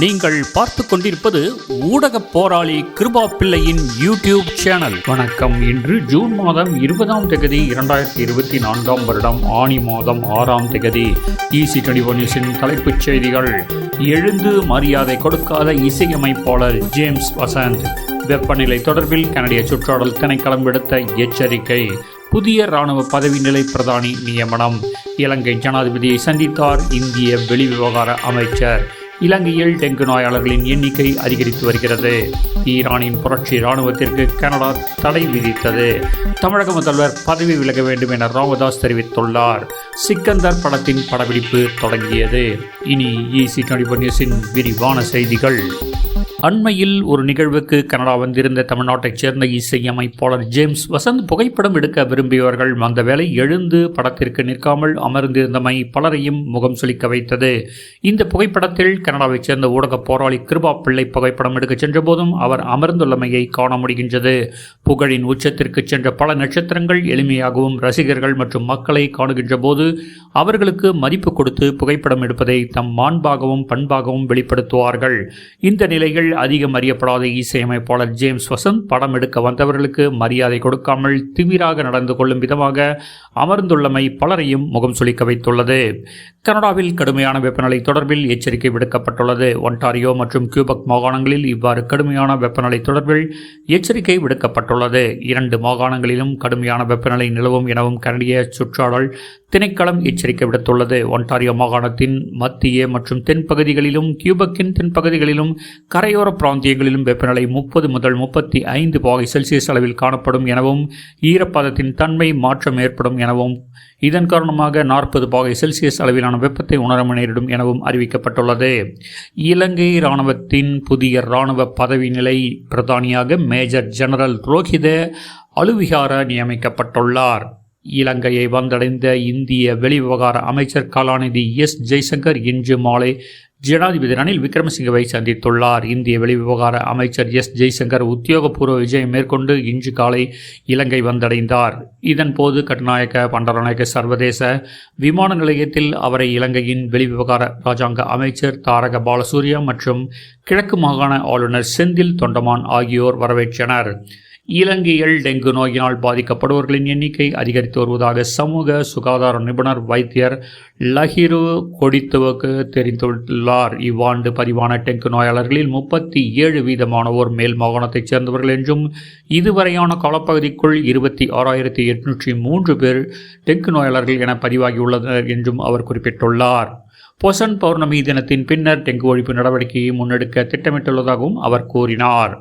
நீங்கள் பார்த்து கொண்டிருப்பது ஊடக போராளி கிருபா பிள்ளையின் யூடியூப் சேனல். வணக்கம். இன்று ஜூன் மாதம் இருபதாம் தேதி இரண்டாயிரத்தி இருபத்தி நான்காம் வருடம் ஆணி மாதம் ஆறாம் தேதி. ஈசி டுவெண்டி தலைப்புச் செய்திகள். எழுந்து மரியாதை கொடுக்காத இசையமைப்பாளர் ஜேம்ஸ் வசந்த். வெப்பநிலை தொடர்பில் கனடிய சுற்றாடல் திணைக்களம் விடுத்த எச்சரிக்கை. புதிய ராணுவ பதவி நிலை பிரதானி நியமனம். இலங்கை ஜனாதிபதியை சந்தித்தார் இந்திய வெளிவிவகார அமைச்சர். இலங்கையில் டெங்கு நோயாளர்களின் எண்ணிக்கை அதிகரித்து வருகிறது. ஈரானின் புரட்சி ராணுவத்திற்கு கனடா தடை விதித்தது. தமிழக முதல்வர் பதவி விலக வேண்டும் என ராமதாஸ் தெரிவித்துள்ளார். சிக்கந்தர் படத்தின் படப்பிடிப்பு தொடங்கியது. இனி ஈசி டுவெண்டி நியூஸின் விரிவான செய்திகள். அண்மையில் ஒரு நிகழ்வுக்கு கனடா வந்திருந்த தமிழ்நாட்டைச் சேர்ந்த இசையமைப்பாளர் ஜேம்ஸ் வசந்த் புகைப்படம் எடுக்க விரும்பியவர்கள் அந்த வேலை எழுந்து படத்திற்கு நிற்காமல் அமர்ந்திருந்தமை பலரையும் முகம் சுளிக்க வைத்தது. இந்த புகைப்படத்தில் கனடாவைச் சேர்ந்த ஊடக போராளி கிருபா பிள்ளை புகைப்படம் எடுக்க சென்றபோதும் அவர் அமர்ந்துள்ளமையை காண முடிகின்றது. புகழின் உச்சத்திற்கு சென்ற பல நட்சத்திரங்கள் எளிமையாகவும் ரசிகர்கள் மற்றும் மக்களை காணுகின்ற போது அவர்களுக்கு மதிப்பு கொடுத்து புகைப்படம் எடுப்பதை தம் மாண்பாகவும் பண்பாகவும் வெளிப்படுத்துவார்கள். இந்த நிலையில் அதிகம் அறியப்படாத இசையமைப்பாளர் ஜேம்ஸ் வசந்த் படம் எடுக்க வந்தவர்களுக்கு மரியாதை கொடுக்காமல் திமிராக நடந்து கொள்ளும் விதமாக அமர்ந்துள்ளமை பலரையும் முகம் சுளிக்க வைத்துள்ளது. கனடாவில் கடுமையான வெப்பநிலை தொடர்பில் எச்சரிக்கை விடுக்கப்பட்டுள்ளது. ஒன்டாரியோ மற்றும் கியூபக் மாகாணங்களில் இவ்வாறு கடுமையான வெப்பநிலை தொடர்பில் எச்சரிக்கை விடுக்கப்பட்டுள்ளது. இரண்டு மாகாணங்களிலும் கடுமையான வெப்பநிலை நிலவும் எனவும் கனடிய சுற்றாடல் திணைக்களம் எச்சரிக்கை விடுத்துள்ளது. ஒன்டாரியோ மாகாணத்தின் மத்திய மற்றும் தென்பகுதிகளிலும் கியூபக்கின் தென்பகுதிகளிலும் கரையோர பிராந்தியங்களிலும் வெப்பநிலை முப்பது முதல் முப்பத்தி ஐந்து பாகை செல்சியஸ் அளவில் காணப்படும் எனவும் ஈரப்பதத்தின் தன்மை மாற்றம் ஏற்படும் எனவும் இதன் காரணமாக நாற்பது பாகை செல்சியஸ் அளவிலான வெப்பத்தை உணர நேரிடும் எனவும் அறிவிக்கப்பட்டுள்ளது. இலங்கை இராணுவத்தின் புதிய இராணுவ பதவி நிலை பிரதானியாக மேஜர் ஜெனரல் ரோஹித அலுவிகார நியமிக்கப்பட்டுள்ளார். இலங்கையை வந்தடைந்த இந்திய வெளிவிவகார அமைச்சர் கலாநிதி எஸ் ஜெய்சங்கர் இன்று மாலை ஜனாதிபதி ரணில் விக்ரமசிங்கவை சந்தித்துள்ளார். இந்திய வெளிவிவகார அமைச்சர் எஸ். ஜெய்சங்கர் உத்தியோகபூர்வ விஜயம் மேற்கொண்டு இன்று காலை இலங்கை வந்தடைந்தார். இதன்போது கட்டுநாயக்க பண்டரநாயக்க சர்வதேச விமான நிலையத்தில் அவரை இலங்கையின் வெளிவிவகார ராஜாங்க அமைச்சர் தாரக பாலசூரியா மற்றும் கிழக்கு மாகாண ஆளுநர் செந்தில் தொண்டமான் ஆகியோர் வரவேற்றனர். இலங்கையில் டெங்கு நோயினால் பாதிக்கப்படுபவர்களின் எண்ணிக்கை அதிகரித்து வருவதாக சமூக சுகாதார நிபுணர் வைத்தியர் லஹிரு கொடித்துவக்கு தெரிவித்துள்ளார் இவ்வாண்டு பதிவான டெங்கு நோயாளர்களில் முப்பத்தி ஏழு வீதமானோர் மேல் மாகாணத்தைச் சேர்ந்தவர்கள் என்றும் இதுவரையான காலப்பகுதிக்குள் இருபத்தி ஆறாயிரத்தி எட்நூற்றி மூன்று பேர் டெங்கு நோயாளர்கள் என பதிவாகியுள்ளனர் என்றும் அவர் குறிப்பிட்டுள்ளார். பொசன் பௌர்ணமி தினத்தின் பின்னர் டெங்கு ஒழிப்பு நடவடிக்கையை முன்னெடுக்க திட்டமிட்டுள்ளதாகவும் அவர் கூறினார்.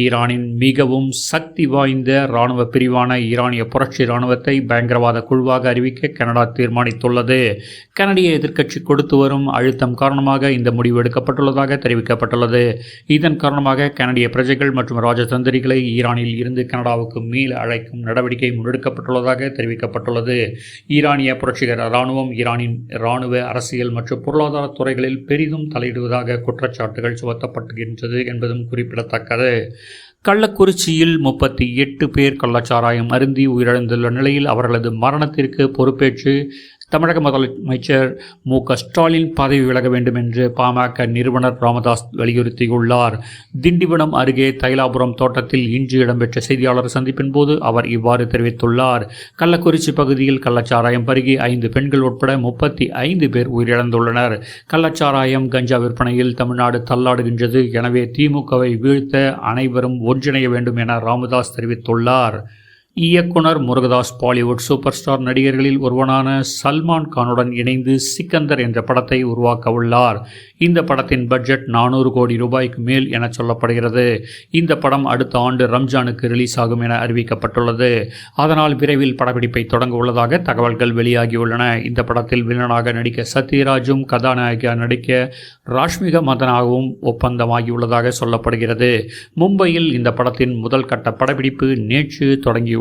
ஈரானின் மிகவும் சக்தி வாய்ந்த இராணுவ பிரிவான ஈரானிய புரட்சி இராணுவத்தை பயங்கரவாத குழுவாக அறிவிக்க கனடா தீர்மானித்துள்ளது. கனடிய எதிர்க்கட்சி கொடுத்து வரும் அழுத்தம் காரணமாக இந்த முடிவு எடுக்கப்பட்டுள்ளதாக தெரிவிக்கப்பட்டுள்ளது. இதன் காரணமாக கனடிய பிரஜைகள் மற்றும் ராஜதந்திரிகளை ஈரானில் இருந்து கனடாவுக்கு மீள அழைக்கும் நடவடிக்கை முன்னெடுக்கப்பட்டுள்ளதாக தெரிவிக்கப்பட்டுள்ளது. ஈரானிய புரட்சிகர இராணுவம் ஈரானின் இராணுவ அரசியல் மற்றும் பொருளாதார துறைகளில் பெரிதும் தலையிடுவதாக குற்றச்சாட்டுகள் சுமத்தப்படுகின்றது என்பதும் குறிப்பிடத்தக்கது. கள்ளக்குறிச்சியில் முப்பத்தி எட்டு பேர் கள்ளச்சாராயம் அருந்தி உயிரிழந்துள்ள நிலையில் அவர்களது மரணத்திற்கு பொறுப்பேற்று தமிழக முதலமைச்சர் மு க ஸ்டாலின் பதவி விலக வேண்டும் என்று பாமக நிறுவனர் ராமதாஸ் வலியுறுத்தியுள்ளார். திண்டிவனம் அருகே தைலாபுரம் தோட்டத்தில் இன்று இடம்பெற்ற செய்தியாளர் சந்திப்பின் போது அவர் இவ்வாறு தெரிவித்துள்ளார். கள்ளக்குறிச்சி பகுதியில் கள்ளச்சாராயம் பருகி ஐந்து பெண்கள் உட்பட முப்பத்தி ஐந்து பேர் உயிரிழந்துள்ளனர். கள்ளச்சாராயம் கஞ்சா விற்பனையில் தமிழ்நாடு தள்ளாடுகின்றது. எனவே திமுகவை வீழ்த்த அனைவரும் ஒன்றிணைய வேண்டும் என ராமதாஸ் தெரிவித்துள்ளார். இயக்குனர் முருகதாஸ் பாலிவுட் சூப்பர் ஸ்டார் நடிகர்களில் ஒருவனான சல்மான் கானுடன் இணைந்து சிக்கந்தர் என்ற படத்தை உருவாக்க உள்ளார். இந்த படத்தின் பட்ஜெட் நானூறு கோடி ரூபாய்க்கு மேல் என சொல்லப்படுகிறது. இந்த படம் அடுத்த ஆண்டு ரம்ஜானுக்கு ரிலீஸ் ஆகும் என அறிவிக்கப்பட்டுள்ளது. அதனால் விரைவில் படப்பிடிப்பை தொடங்க உள்ளதாக தகவல்கள் வெளியாகியுள்ளன. இந்த படத்தில் வில்லனாக நடிக்க சத்யராஜும் கதாநாயகியாக நடிக்க ராஷ்மிக மதனாகவும் ஒப்பந்தமாகியுள்ளதாக சொல்லப்படுகிறது. மும்பையில் இந்த படத்தின் முதல் கட்ட படப்பிடிப்பு நேற்று தொடங்கியுள்ளது.